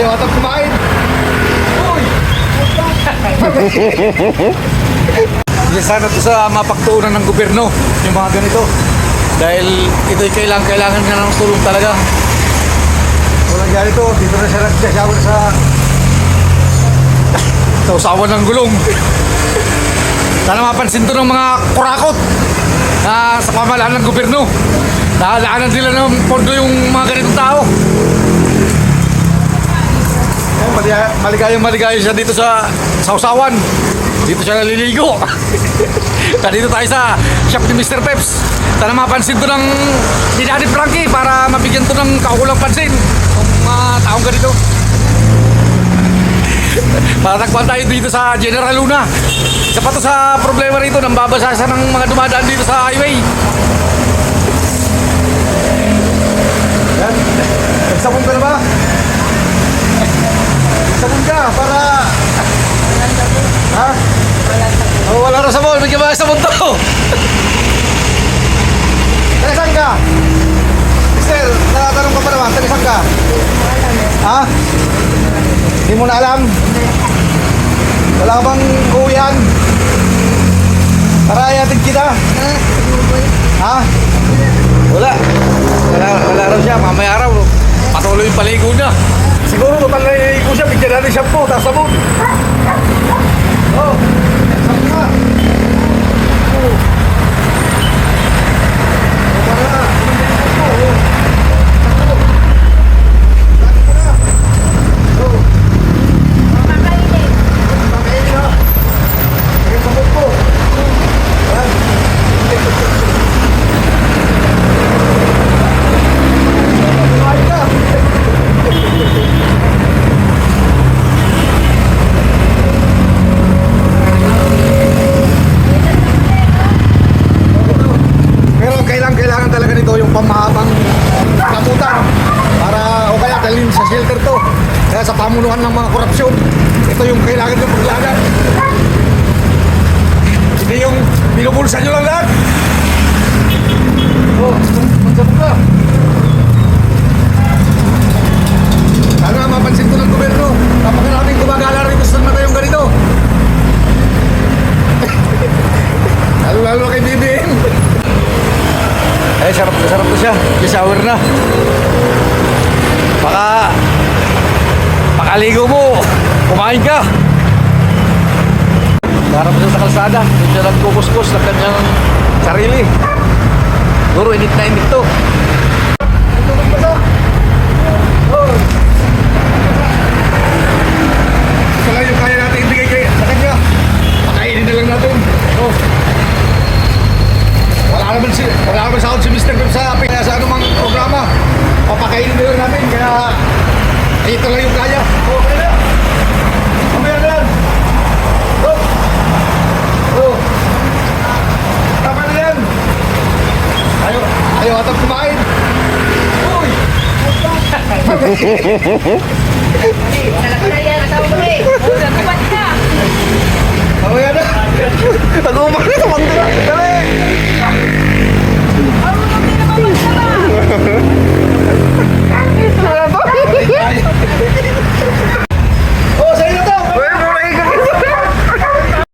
Ayaw atang kumain. Uy! Hindi sana to sa mapagtuunan ng gobyerno, yung mga ganito. Dahil ito'y kailangan, kailangan nga ng tulong talaga. Walang ganito, dito na siya nagsasawa sa sa usawan ng gulong. Sana mapansin to ng mga kurakot na sa pamahalaan ng gobyerno. Nahalaanan sila ng pondo yung mga ganitong tao. Maligayang maligaya siya dito sa sausawan. Dito siya naliligo. Dito tayo sa shop ni Mr. Peps. Sana mapansin to ng ni Daddy Frankie para mabigyan to ng kaukulang pansin. Ang mga taong ganito. Para tagpuan tayo dito sa General Luna. Isa pa to sa problema rito nang babasa ng mga dumadaan dito sa highway. Yan. Nagsabon ka na ba? Nagsabon ka para... Ha? Rin sabon. Bigyan mo sabon to. Taga saan ka? Mister, natatanong ka pa naman. Taga saan ka? Ha? Hindi mo na alam? Wala ka bang kuyan? Tara, yatid kita. Ha? Wala. Wala, wala raw siya. Mamaya araw, patuloy yung paligo niya. Siguro total na iligo siya. Bigyan natin shampoo, tapos sabon. Oh, sabon na. Oh. Oh, para. Oh, oh. Lagi ko na. Oh. Pakainin na. Lagyan sabon ko. Yan. Kumain ka. Pero kailangan kailangan talaga nito yung pamahabang kamutan para o kaya dalhin sa shelter to. Pamunuan ng mga korupsyon, ito yung kailangan yung paglagan. Hindi yung binubulsa nyo lang lahat. Oh, magsabog ka. Sana mapansin ko ng gobyerno. Napakaraming gumagala rito sa matayong ganito. Lalo-lalo kay BBM. Ay, sarap na sarap na siya. Shower na. Baka, pakaligo mo, kumain ka. Harap siya sa kalsada. Doon siya nagkukuskus ng kanyang sarili. Siguro, init na init to. Oh. Ito lang yung kaya natin ibigay kay sa kanya. Pakainin na lang natin. Oh. Wala naman si wala naman sahod si Mr. Pep sa kaya sa anumang programa. Papakainin na lang natin kaya ito lang yung kaya. Oh, kaya na. Mamaya na yan. Oh. Oh. Tama na yan. Ayaw, ayaw atang kumain. Uy! Mamaya na.